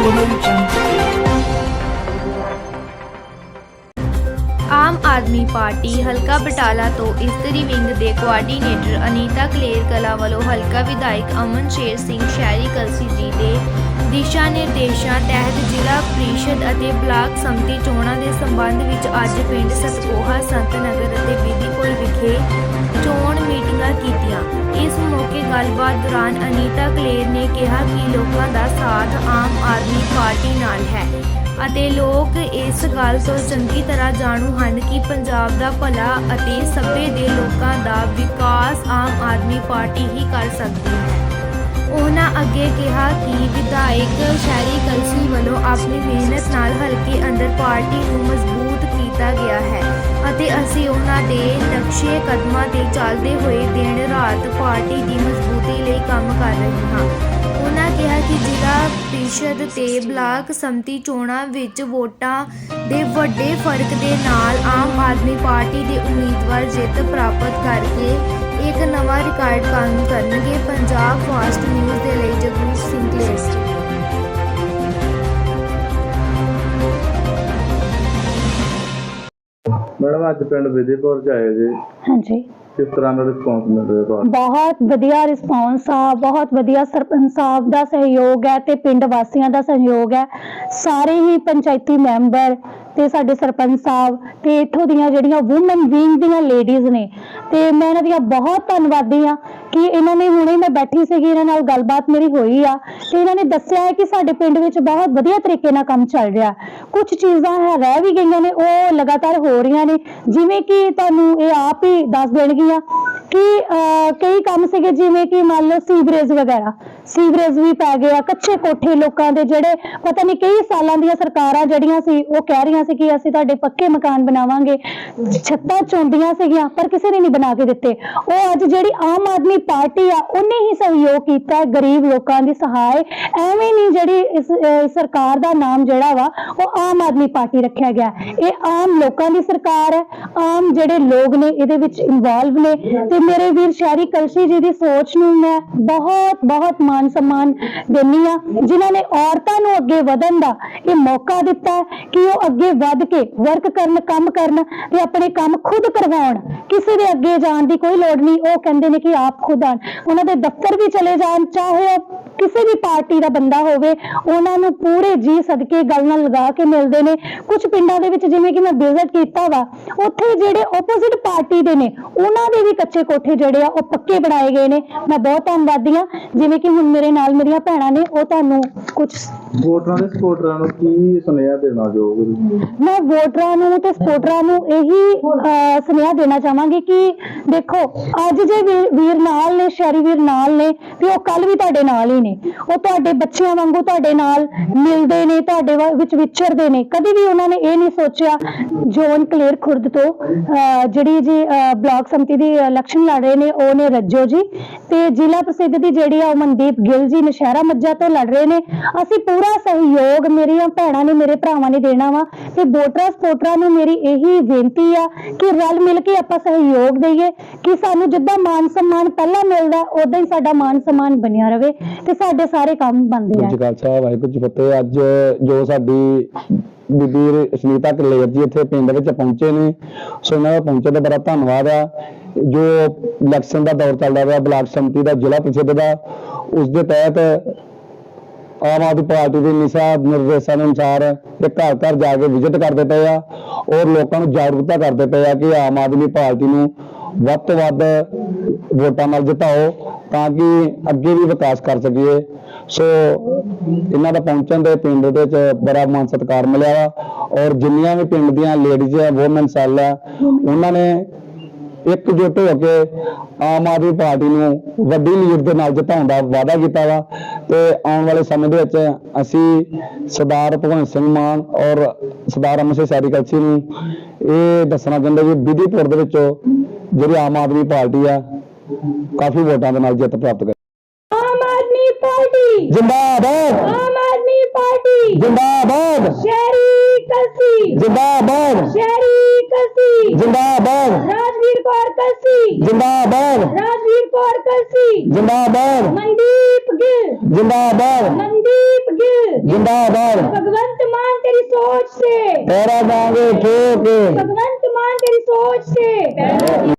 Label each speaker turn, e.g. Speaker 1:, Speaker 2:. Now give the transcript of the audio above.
Speaker 1: 我
Speaker 2: 们。ਆਦਮੀ party ਹਲਕਾ ਬਟਾਲਾ ਤੋਂ ਇਸਤਰੀ ਵਿੰਗ ਦੇ ਕੋਆਰਡੀਨੇਟਰ ਅਨੀਤਾ ਕਲੇਰ ਕਲਾ ਵੱਲੋਂ ਹਲਕਾ ਵਿਧਾਇਕ ਅਮਨ ਸ਼ੇਰ ਸਿੰਘ ਸ਼ਹਿਰੀ ਕਲਸੀ ਜੀ ਦੇ ਦਿਸ਼ਾ ਨਿਰਦੇਸ਼ਾਂ ਤਹਿਤ ਜ਼ਿਲ੍ਹਾ ਪ੍ਰੀਸ਼ਦ ਅਤੇ ਬਲਾਕ ਸੰਮਤੀ ਚੋਣਾਂ ਦੇ ਸੰਬੰਧ ਵਿੱਚ ਅੱਜ ਪਿੰਡ ਸਤਪੋਹਾ ਸੰਤ ਨਗਰ ਅਤੇ ਬੀਬੀਪੁਰ ਵਿਖੇ ਚੋਣ ਮੀਟਿੰਗਾਂ ਕੀਤੀਆਂ। ਇਸ ਮੌਕੇ ਗੱਲਬਾਤ ਦੌਰਾਨ ਅਨੀਤਾ ਕਲੇਰ ਨੇ ਕਿਹਾ ਕਿ ਲੋਕਾਂ ਦਾ ਸਾਥ ਆਮ ਆਦਮੀ ਪਾਰਟੀ ਨਾਲ ਹੈ। ਅਤੇ ਲੋਕ ਇਸ ਗੱਲ ਤੋਂ ਚੰਗੀ ਤਰ੍ਹਾਂ ਜਾਣੂ ਹਨ ਕਿ ਪੰਜਾਬ ਦਾ ਭਲਾ ਅਤੇ ਸਭੇ ਦੇ ਲੋਕਾਂ ਦਾ ਵਿਕਾਸ ਆਮ ਆਦਮੀ ਪਾਰਟੀ ਹੀ ਕਰ ਸਕਦੀ ਹੈ। ਉਹਨਾਂ ਅੱਗੇ ਕਿਹਾ ਕਿ ਵਿਧਾਇਕ ਸ਼ਹਿਰੀ ਕਲਸੀ ਵੱਲੋਂ ਆਪਣੀ ਮਿਹਨਤ ਨਾਲ ਹਲਕੇ ਅੰਦਰ ਪਾਰਟੀ ਨੂੰ ਮਜ਼ਬੂਤ ਕੀਤਾ ਗਿਆ ਹੈ ਅਤੇ ਅਸੀਂ ਉਹਨਾਂ ਦੇ ਨਕਸ਼ੇ ਕਦਮਾਂ ਤੇ ਚੱਲਦੇ ਹੋਏ ਦਿਨ ਰਾਤ ਪਾਰਟੀ ਦੀ ਮਜ਼ਬੂਤੀ ਲਈ ਕੰਮ ਕਰ ਰਹੇ ਹਾਂ। ਉਹਨਾਂ ਕਿਹਾ ਕਿ ਜ਼ਿਲ੍ਹਾ ਪ੍ਰੀਸ਼ਦ ਤੇ ਬਲਾਕ ਸੰਮਤੀ ਚੋਣਾਂ ਵਿੱਚ ਵੋਟਾਂ ਦੇ ਵੱਡੇ ਫ਼ਰਕ ਦੇ ਨਾਲ ਆਮ ਆਦਮੀ ਪਾਰਟੀ ਦੇ ਉਮੀਦਵਾਰ ਜਿੱਤ ਪ੍ਰਾਪਤ ਕਰਕੇ ਇੱਕ ਨਵਾਂ ਰਿਕਾਰਡ ਕਾਇਮ ਕਰਨਗੇ। ਪੰਜਾਬ ਫਾਸਟ ਨਿਊਜ਼ ਦੇ ਲਈ ਜਗਰੂਪ ਸਿੰਘ ਕਲੇਰ
Speaker 3: ਮੈਡਮ ਅੱਜ ਪਿੰਡ ਵਿਜੇਪੁਰ ਚ ਆਏ ਜੀ।
Speaker 4: ਹਾਂਜੀ।
Speaker 3: ਕਿਸ ਤਰ੍ਹਾਂ ਦਾ ਰਿਸਪੌਂਸ ਮਿਲ ਰਿਹਾ ਤੁਹਾਨੂੰ
Speaker 4: ਬਹੁਤ ਵਧੀਆ ਰਿਸਪੌਂਸ ਆ, ਬਹੁਤ ਵਧੀਆ ਸਰਪੰਚ ਸਾਹਿਬ ਦਾ ਸਹਿਯੋਗ ਹੈ ਤੇ ਪਿੰਡ ਵਾਸੀਆਂ ਦਾ ਸਹਿਯੋਗ ਹੈ। ਸਾਰੇ ਹੀ ਪੰਚਾਇਤੀ ਮੈਂਬਰ ਤੇ ਸਾਡੇ ਸਰਪੰਚ ਸਾਹਿਬ ਤੇ ਇੱਥੋਂ ਦੀਆਂ ਜਿਹੜੀਆਂ ਔਮਨ ਵਿੰਗ ਦੀਆਂ ਲੇਡੀਜ਼ ਨੇ, ਤੇ ਮੈਂ ਇਹਨਾਂ ਦੀਆਂ ਬਹੁਤ ਧੰਨਵਾਦੀ ਆ ਕਿ ਇਹਨਾਂ ਨੇ ਹੁਣੇ ਮੈਂ ਬੈਠੀ ਸੀਗੀ ਇਹਨਾਂ ਨਾਲ ਗੱਲਬਾਤ ਮੇਰੀ ਹੋਈ ਆ ਤੇ ਇਹਨਾਂ ਨੇ ਦੱਸਿਆ ਹੈ ਕਿ ਸਾਡੇ ਪਿੰਡ ਵਿੱਚ ਬਹੁਤ ਵਧੀਆ ਤਰੀਕੇ ਨਾਲ ਕੰਮ ਚੱਲ ਰਿਹਾ। ਕੁਝ ਚੀਜ਼ਾਂ ਹੈ ਰਹਿ ਵੀ ਗਈਆਂ ਨੇ ਉਹ ਲਗਾਤਾਰ ਹੋ ਰਹੀਆਂ ਨੇ। ਜਿਵੇਂ ਕਿ ਤੁਹਾਨੂੰ ਇਹ ਆਪ ਹੀ ਦੱਸ ਦੇਣਗੀਆਂ ਕਿ ਅਹ, ਕਈ ਕੰਮ ਸੀਗੇ ਜਿਵੇਂ ਕਿ ਮੰਨ ਲਓ ਸੀਵਰੇਜ ਵਗੈਰਾ। ਸੀਵਰੇਜ ਵੀ ਪੈ ਗਏ ਆ, ਕੱਚੇ ਕੋਠੇ ਲੋਕਾਂ ਦੇ ਜਿਹੜੇ ਪਤਾ ਨਹੀਂ ਕਈ ਸਾਲਾਂ ਦੀਆਂ ਸਰਕਾਰਾਂ ਜਿਹੜੀਆਂ ਸੀ, ਉਹ ਕਹਿ ਰਹੀਆਂ ਸੀ ਕਿ ਅਸੀਂ ਤੁਹਾਡੇ ਪੱਕੇ ਮਕਾਨ ਬਣਾਵਾਂਗੇ। ਛੱਤਾਂ ਚੌਂਦੀਆਂ ਸੀਗੀਆਂ, ਪਰ ਕਿਸੇ ਨੇ ਨਹੀਂ ਬਣਾ ਕੇ ਦਿੱਤੇ। ਉਹ ਅੱਜ ਜਿਹੜੀ ਆਮ ਆਦਮੀ ਪਾਰਟੀ ਆ, ਉਹਨੇ ਹੀ ਸਹਿਯੋਗ ਕੀਤਾ ਗਰੀਬ ਲੋਕਾਂ ਦੀ ਸਹਾਇ ਐਵੇਂ ਨਹੀਂ ਜਿਹੜੀ ਇਸ ਸਰਕਾਰ ਦਾ ਨਾਮ ਜਿਹੜਾ ਵਾ, ਉਹ ਆਮ ਆਦਮੀ ਪਾਰਟੀ ਰੱਖਿਆ ਗਿਆ। ਇਹ ਆਮ ਲੋਕਾਂ ਦੀ ਸਰਕਾਰ ਹੈ। ਆਮ ਜਿਹੜੇ ਲੋਕ ਨੇ, ਇਹਦੇ ਵਿੱਚ ਇਨਵੋਲਵ ਨੇ। ਤੇ ਮੇਰੇ ਵੀਰ ਸ਼ਹਿਰੀ ਕਲਸੀ ਜੀ ਦੀ ਸੋਚ ਨੂੰ ਮੈਂ ਬਹੁਤ ਬਹੁਤ ਮਾਨ ਸਨਮਾਨ ਦਿੰਦੀ ਆ, ਜਿਨ੍ਹਾਂ ਨੇ ਔਰਤਾਂ ਨੂੰ ਅੱਗੇ ਵਧਣ ਦਾ ਇਹ ਮੌਕਾ ਦਿੱਤਾ ਕਿ ਉਹ ਅੱਗੇ ਵੱਧ ਕੇ ਵਰਕ ਕਰਨ, ਕੰਮ ਕਰਨ ਤੇ ਆਪਣੇ ਕੰਮ ਖੁਦ ਕਰਵਾਉਣ। ਕਿਸੇ ਦੇ ਅੱਗੇ ਜਾਣ ਦੀ ਕੋਈ ਲੋੜ ਨਹੀਂ, ਉਹ ਕਹਿੰਦੇ ਨੇ ਕਿ ਆਪ ਖੁਦ ਆਣ ਉਹਨਾਂ ਦੇ ਦਫ਼ਤਰ ਵੀ ਚਲੇ ਜਾਣ, ਚਾਹੇ ਉਹ ਕਿਸੇ ਵੀ ਪਾਰਟੀ ਦਾ ਬੰਦਾ ਹੋਵੇ, ਉਹਨਾਂ ਨੂੰ ਪੂਰੇ ਜੀ ਸਦਕੇ ਗੱਲ ਨਾਲ ਲਗਾ ਕੇ ਮਿਲਦੇ ਨੇ। ਕੁਝ ਪਿੰਡਾਂ ਦੇ ਵਿੱਚ ਜਿਵੇਂ ਕਿ ਮੈਂ ਵਿਜ਼ਿਟ ਕੀਤਾ ਵਾ, ਉੱਥੇ ਜਿਹੜੇ ਆਪੋਜ਼ਿਟ ਪਾਰਟੀ ਦੇ ਨੇ, ਉਹਨਾਂ ਦੇ ਵੀ ਕੱਚੇ ਕੋਠੇ ਜਿਹੜੇ ਆ, ਉਹ ਪੱਕੇ ਬਣਾਏ ਗਏ ਨੇ। ਮੈਂ ਬਹੁਤ ਧੰਨਵਾਦੀ ਹਾਂ। ਜਿਵੇਂ ਕਿ ਹੁਣ ਮੇਰੇ ਨਾਲ ਮੇਰੀਆਂ ਭੈਣਾਂ ਨੇ, ਉਹ ਤੁਹਾਨੂੰ ਕੁਝ
Speaker 3: ਵੋਟਰਾਂ ਦੇ ਸਪੋਰਟਰਾਂ ਨੂੰ ਕੀ ਸੁਨੇਹਾ ਦੇਣਾ ਚਾਹੋਗੇ ਤੁਸੀਂ?
Speaker 4: ਮੈਂ ਵੋਟਰਾਂ ਨੂੰ ਤੇ ਸਪੋਰਟਰਾਂ ਨੂੰ ਇਹੀ ਅਹ, ਸੁਨੇਹਾ ਦੇਣਾ ਚਾਹਾਂਗੀ ਕਿ ਦੇਖੋ ਅੱਜ ਜੇ ਵੀਰ- ਵੀਰ ਨਾਲ ਨੇ ਸ਼ਹਿਰੀ ਵੀਰ ਨਾਲ ਨੇ ਤੇ ਉਹ ਕੱਲ ਵੀ ਤੁਹਾਡੇ ਨਾਲ ਹੀ ਨੇ। ਉਹ ਤੁਹਾਡੇ ਬੱਚਿਆਂ ਵਾਂਗੂ ਤੁਹਾਡੇ ਨਾਲ ਮਿਲਦੇ ਨੇ ਤੁਹਾਡੇ ਵ- ਵਿੱਚ ਵਿਚਰਦੇ ਨੇ। ਕਦੇ ਵੀ ਉਹਨਾਂ ਨੇ ਇਹ ਨਹੀਂ ਸੋਚਿਆ ਜੋਨ ਕਲੇਰ ਖੁਰਦ ਤੋਂ ਅਹ, ਜਿਹੜੀ ਜੀ ਅਹ, ਬਲਾਕ ਸਮਿਤੀ ਦੀ ਇਲੈਕਸ਼ਨ ਲੜ ਰਹੇ ਨੇ ਉਹ ਨੇ ਰੱਜੋ ਜੀ। ਤੇ ਜ਼ਿਲ੍ਹਾ ਪ੍ਰਸਿੱਧ ਦੀ ਜਿਹੜੀ ਆ ਉਹ ਮਨਦੀਪ ਗਿੱਲ ਜੀ ਨਸ਼ਹਿਰਾ ਮੱਝਾ ਤੋਂ ਲੜ ਰਹੇ ਨੇ। ਅਸੀਂ ਪੂਰਾ ਪੂਰਾ ਸਹਿਯੋਗ ਮੇਰੀਆਂ ਭੈਣਾਂ ਨੇ, ਮੇਰੇ ਭਰਾਵਾਂ ਨੇ ਦੇਣਾ ਵਾ ਤੇ ਵੋਟਰਾਂ ਸਪੋਰਟਰਾਂ ਨੂੰ ਮੇਰੀ ਇਹੀ ਬੇਨਤੀ ਆ ਕਿ ਰਲ ਮਿਲ ਕੇ ਆਪਾਂ ਸਹਿਯੋਗ ਦਈਏ ਕਿ ਸਾਨੂੰ ਜਿੱਦਾਂ ਮਾਨ ਸਨਮਾਨ ਪਹਿਲਾਂ ਮਿਲਦਾ ਉਦਾਂ ਹੀ ਸਾਡਾ ਮਾਨ ਸਨਮਾਨ ਬਣਿਆ ਰਵੇ ਤੇ ਸਾਡੇ ਸਾਰੇ ਕੰਮ ਬਣਦੇ ਆ
Speaker 5: ਕਾ ਖਾਲਸਾ ਵਾਹਿਗੁਰੂ ਜੀ ਫਤਿਹ। ਅੱਜ ਜੋ ਸਾਡੀ ਬੀਬੀ ਸੁਨੀਤਾ ਕਲੇਰ ਜੀ ਇੱਥੇ ਪਿੰਡ ਵਿੱਚ ਪਹੁੰਚੇ ਨੇ, ਸੋ ਉਹਨਾਂ ਦਾ ਪਹੁੰਚਣ ਦਾ ਬੜਾ ਧੰਨਵਾਦ ਆ। ਜੋ ਇਲੈਕਸ਼ਨ ਦਾ ਦੌਰ ਚੱਲਦਾ ਰਿਹਾ ਬਲਾਕ ਸੰਮਤੀ ਦਾ, ਜ਼ਿਲ੍ਹਾ ਪ੍ਰੀਸ਼ਦ ਦਾ, ਉਸ ਦੇ ਤਹਿਤ ਆਮ ਆਦਮੀ ਪਾਰਟੀ ਦੇ ਨਿਸ਼ਾ ਨਿਰਦੇਸ਼ਾਂ ਦੇ ਅਨੁਸਾਰ ਇਹ ਘਰ ਘਰ ਜਾ ਕੇ ਵਿਜ਼ਿਟ ਕਰਦੇ ਪਏ ਆ ਔਰ ਲੋਕਾਂ ਨੂੰ ਜਾਗਰੂਕਤਾ ਕਰਦੇ ਪਏ ਆ ਕਿ ਆਮ ਆਦਮੀ ਪਾਰਟੀ ਨੂੰ ਵੱਧ ਤੋਂ ਵੱਧ ਵੋਟਾਂ ਨਾਲ ਜਿਤਾਓ ਤਾਂ ਕਿ ਅੱਗੇ ਵੀ ਵਿਕਾਸ ਕਰ ਸਕੀਏ। ਸੋ ਇਹਨਾਂ ਦਾ ਪਹੁੰਚਣ ਦੇ ਪਿੰਡ ਦੇ ਵਿੱਚ ਬੜਾ ਮਾਨ ਸਤਿਕਾਰ ਮਿਲਿਆ ਵਾ ਔਰ ਜਿੰਨੀਆਂ ਵੀ ਪਿੰਡ ਦੀਆਂ ਲੇਡੀਜ਼ ਆ ਵੋਮਨ ਸੈੱਲ ਆ, ਉਹਨਾਂ ਨੇ ਇਕਜੁੱਟ ਹੋ ਕੇ ਆਮ ਆਦਮੀ ਪਾਰਟੀ ਨੂੰ ਵੱਡੀ ਲੀਡ ਦੇ ਨਾਲ ਜਿਤਾਉਣ ਦਾ ਵਾਅਦਾ ਕੀਤਾ ਵਾ। ਤੇ ਆਉਣ ਵਾਲੇ ਸਮੇਂ ਦੇ ਵਿੱਚ ਅਸੀਂ ਸਰਦਾਰ ਭਗਵੰਤ ਸਿੰਘ ਮਾਨ ਔਰ ਸਰਦਾਰ ਅਮਰ ਸਿੰਘ ਸੈਰੀ ਕਲਸੀ ਨੂੰ ਇਹ ਦੱਸਣਾ ਚਾਹੁੰਦੇ ਕਿ ਵਿਧੀਪੁਰ ਦੇ ਵਿੱਚੋਂ ਜਿਹੜੀ ਆਮ ਆਦਮੀ ਪਾਰਟੀ ਆ, ਕਾਫੀ ਵੋਟਾਂ ਦੇ ਨਾਲ ਜਿੱਤ ਪ੍ਰਾਪਤ ਕਰ।
Speaker 4: ਆਦਮੀ ਪਾਰਟੀ।
Speaker 5: ਜਿੰਦਾਬਾਦ।
Speaker 4: ਆਮ ਆਦਮੀ ਪਾਰਟੀ।
Speaker 5: ਜਿੰਦਾਬਾਦ।
Speaker 4: ਸ਼ਹਿਰੀ ਕਲਸੀ।
Speaker 5: ਜਿੰਦਾਬਾਦ।
Speaker 4: ਸ਼ਹਿਰੀ ਕਲਸੀ।
Speaker 5: ਜਿੰਦਾਬਾਦ।
Speaker 4: ਰਾਜਵੀਰ ਕੌਰ ਕਲਸੀ।
Speaker 5: ਜਿੰਦਾਬਾਦ।
Speaker 4: ਰਾਜਵੀਰ ਕੌਰ ਕਲਸੀ।
Speaker 5: ਜਿੰਦਾਬਾਦ।
Speaker 4: ਮਨਦੀਪ ਗਿੱਲ।
Speaker 5: ਜਿੰਦਾਬਾਦ।
Speaker 4: ਮਨਦੀਪ ਗਿੱਲ।
Speaker 5: ਜਿੰਦਾਬਾਦ।
Speaker 4: ਭਗਵੰਤ ਮਾਨ ਤੇਰੀ ਸੋਚ ਸੇ।
Speaker 5: ਤੇਰਾ ਦਾਂਗੇ ਠੋਕੇ
Speaker 4: ਭਗਵੰਤ ਮਾਨ ਤੇਰੀ ਸੋਚ ਸੇ।